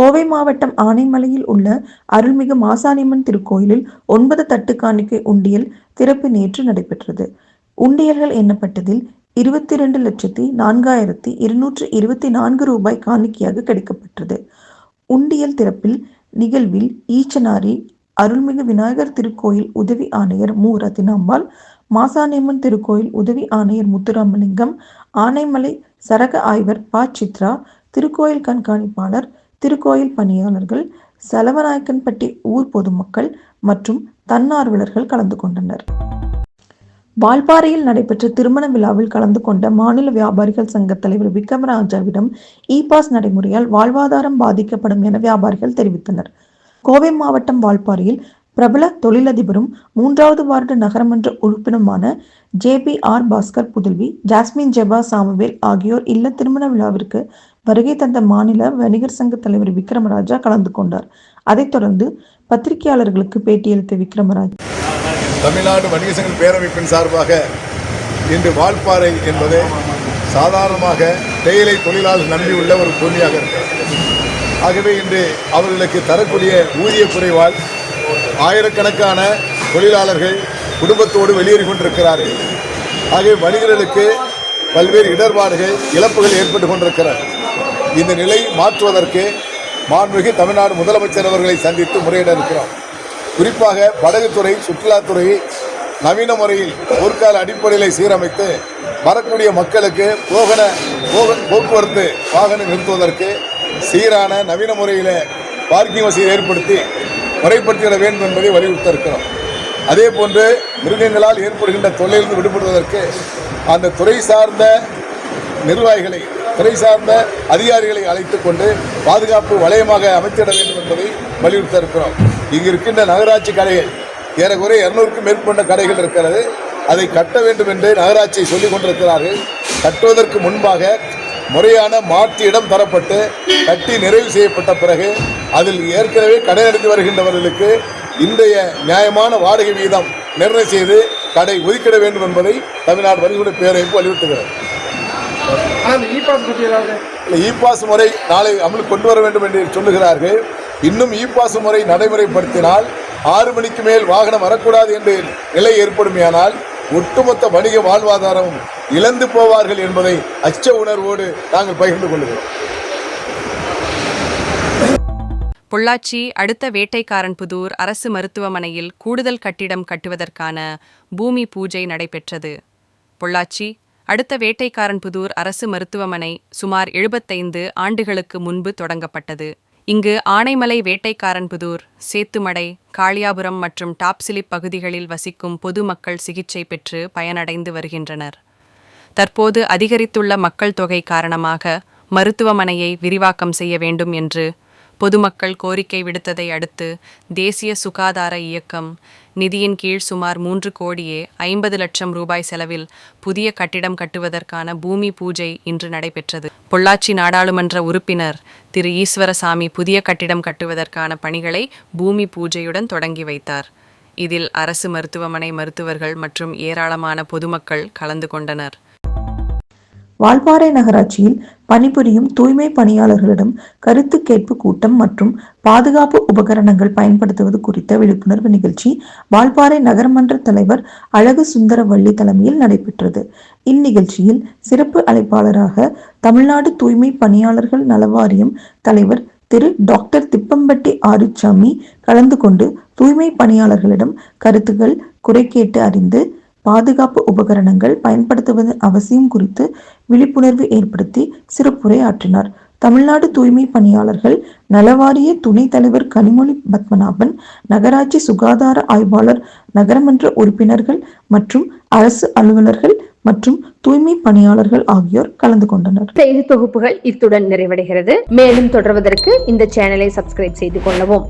கோவை மாவட்டம் ஆனைமலையில் உள்ள அருள்மிகு மாசாணியம்மன் திருக்கோயிலில் ஒன்பது தட்டு காணிக்கை உண்டியல் திறப்பு நேற்று நடைபெற்றது. உண்டியல்கள் எண்ணப்பட்டதில் இருபத்தி இரண்டு லட்சத்தி நான்காயிரத்தி இருநூற்று இருபத்தி நான்கு ரூபாய் காணிக்கையாக கிடைக்கப்பட்டது. உண்டியல் திறப்பில் நிகழ்வில் ஈச்சனாரி அருள்மிகு விநாயகர் திருக்கோயில் உதவி ஆணையர் மு. ரத்தினாம்பாள் மாசாணியம்மன் திருக்கோயில் உதவி ஆணையர் முத்துராமலிங்கம் ஆனைமலை சரக ஆய்வர் ப. சித்ரா திருக்கோயில் கண்காணிப்பாளர் திருக்கோயில் பணியாளர்கள் செலவநாயக்கன்பட்டி ஊர் பொதுமக்கள் மற்றும் தன்னார்வலர்கள் கலந்து கொண்டனர். வால்பாறையில் நடைபெற்ற திருமண விழாவில் கலந்து கொண்ட மாநில வியாபாரிகள் சங்க தலைவர் விக்ரமராஜாவிடம் இ பாஸ் நடைமுறையால் வாழ்வாதாரம் பாதிக்கப்படும் என வியாபாரிகள் தெரிவித்தனர். கோவை மாவட்டம் வால்பாறையில் பிரபல தொழிலதிபரும் மூன்றாவது வார்டு நகரமன்ற உறுப்பினருமான ஜே பி ஆர் பாஸ்கர் புதல்வி ஜாஸ்மின் ஜெபா சாமுவேல் ஆகியோர் இல்ல திருமண விழாவிற்கு வருகை தந்த மாநில வணிகர் சங்க தலைவர் விக்ரமராஜா கலந்து கொண்டார். அதைத் தொடர்ந்து பத்திரிகையாளர்களுக்கு பேட்டியளித்த விக்ரமராஜ் தமிழ்நாடு வணிக சங்க பேரமைப்பின் சார்பாக இன்று வால்பாறை என்பது சாதாரணமாக தேயிலை தொழிலாளர் நம்பியுள்ள ஒரு பூமியாக இருக்கிறது. ஆகவே இன்று அவர்களுக்கு தரக்கூடிய ஊதிய குறைவால் ஆயிரக்கணக்கான தொழிலாளர்கள் குடும்பத்தோடு வெளியேறி கொண்டிருக்கிறார்கள். ஆகவே வணிகர்களுக்கு பல்வேறு இடர்பாடுகள் இழப்புகள் ஏற்பட்டு கொண்டிருக்கிறது. இந்த நிலை மாற்றுவதற்கு மாண்புமிகு தமிழ்நாடு முதலமைச்சர் அவர்களை சந்தித்து முறையிட இருக்கிறோம். குறிப்பாக படகுத்துறை சுற்றுலாத்துறையை நவீன முறையில் போர்க்கால அடிப்படையில் சீரமைத்து வரக்கூடிய மக்களுக்கு போகன போக போக்குவரத்து வாகனம் நிறுத்துவதற்கு சீரான நவீன முறையில் பார்க்கிங் வசதி ஏற்படுத்தி முறைப்படுத்திட வேண்டும் என்பதை வலியுறுத்த இருக்கிறோம் அதே போன்று மிருகங்களால் ஏற்படுகின்ற தொல்லையிலிருந்து விடுபடுவதற்கு அந்த துறை சார்ந்த நிர்வாகிகளை துறை சார்ந்த அதிகாரிகளை அழைத்து கொண்டு பாதுகாப்பு வளையமாக அமைத்திட வேண்டும் என்பதை வலியுறுத்த இருக்கிறோம் இங்கு இருக்கின்ற நகராட்சி கடைகள் ஏறக்குறைய இருநூறுக்கும் மேற்பட்ட கடைகள் இருக்கிறது. அதை கட்ட வேண்டும் என்று நகராட்சியை சொல்லிக் கொண்டிருக்கிறார்கள். கட்டுவதற்கு முன்பாக முறையான மாற்று இடம் தரப்பட்டு கட்டி நிறைவு செய்யப்பட்ட பிறகு அதில் ஏற்கனவே கடை நடத்தி வருகின்றவர்களுக்கு இன்றைய நியாயமான வாடகை வீதம் நிர்ணயம் செய்து கடை ஒதுக்கிட வேண்டும் என்பதை தமிழ்நாடு வரிகுட பேரமைப்பு வலியுறுத்துகிறது. இ பாஸ் முறை நாளை அமல் கொண்டு வர வேண்டும் என்று சொல்லுகிறார்கள். இன்னும் இ பாஸ் முறை நடைமுறைப்படுத்தினால் ஆறு மணிக்கு மேல் வாகனம் வரக்கூடாது என்று நிலை ஏற்படுமேயானால் ஒட்டுமொத்த வணிக வாழ்வாதாரம் இழந்து போவார்கள் என்பதை அச்ச உணர்வோடு நாங்கள் பகிர்ந்து கொள்கிறோம். பொள்ளாச்சி அடுத்த வேட்டைக்காரன் புதூர் அரசு மருத்துவமனையில் கூடுதல் கட்டிடம் கட்டுவதற்கான பூமி பூஜை நடைபெற்றது. பொள்ளாச்சி அடுத்த வேட்டைக்காரன் புதூர் அரசு மருத்துவமனை சுமார் எழுபத்தைந்து ஆண்டுகளுக்கு முன்பு தொடங்கப்பட்டது. இங்கு ஆனைமலை வேட்டைக்காரன்புதூர் சேத்துமடை காளியாபுரம் மற்றும் டாப்சிலிப் பகுதிகளில் வசிக்கும் பொதுமக்கள் சிகிச்சை பெற்று பயனடைந்து வருகின்றனர். தற்போது அதிகரித்துள்ள மக்கள் தொகை காரணமாக மருத்துவமனையை விரிவாக்கம் செய்ய வேண்டும் என்று பொதுமக்கள் கோரிக்கை விடுத்ததை அடுத்து தேசிய சுகாதார இயக்கம் நிதியின் கீழ் சுமார் மூன்று கோடியே ஐம்பது லட்சம் ரூபாய் செலவில் புதிய கட்டிடம் கட்டுவதற்கான பூமி பூஜை இன்று நடைபெற்றது. பொள்ளாச்சி நாடாளுமன்ற உறுப்பினர் திரு ஈஸ்வரசாமி புதிய கட்டிடம் கட்டுவதற்கான பணிகளை பூமி பூஜையுடன் தொடங்கி வைத்தார். இதில் அரசு மருத்துவமனை மருத்துவர்கள் மற்றும் ஏராளமான பொதுமக்கள் கலந்து கொண்டனர். வால்பாறை நகராட்சியில் பணிபுரியும் தூய்மை பணியாளர்களிடம் கருத்து கேட்பு கூட்டம் மற்றும் பாதுகாப்பு உபகரணங்கள் பயன்படுத்துவது குறித்த விழிப்புணர்வு நிகழ்ச்சி வால்பாறை நகரமன்ற தலைவர் அழகு சுந்தரவள்ளி தலைமையில் நடைபெற்றது. இந்நிகழ்ச்சியில் சிறப்பு அழைப்பாளராக தமிழ்நாடு தூய்மை பணியாளர்கள் நலவாரியம் தலைவர் திரு. டாக்டர் திப்பம்பட்டி ஆறுச்சாமி கலந்து கொண்டு தூய்மை பணியாளர்களிடம் கருத்துக்கள் குறை கேட்டு அறிந்து பாதுகாப்பு உபகரணங்கள் பயன்படுத்துவதன் அவசியம் குறித்து விழிப்புணர்வு ஏற்படுத்தி சிறப்புரை ஆற்றினார் தமிழ்நாடு தூய்மை பணியாளர்கள் நலவாரிய துணைத் தலைவர் கனிமொழி பத்மநாபன் நகராட்சி சுகாதார ஆய்வாளர் நகரமன்ற உறுப்பினர்கள் மற்றும் அரசு அலுவலர்கள் மற்றும் தூய்மை பணியாளர்கள் ஆகியோர் கலந்து கொண்டனர். செய்தி தொகுப்புகள் இத்துடன் நிறைவடைகிறது. மேலும் தொடர்வதற்கு இந்த சேனலை சப்ஸ்கிரைப் செய்து கொள்ளவும்.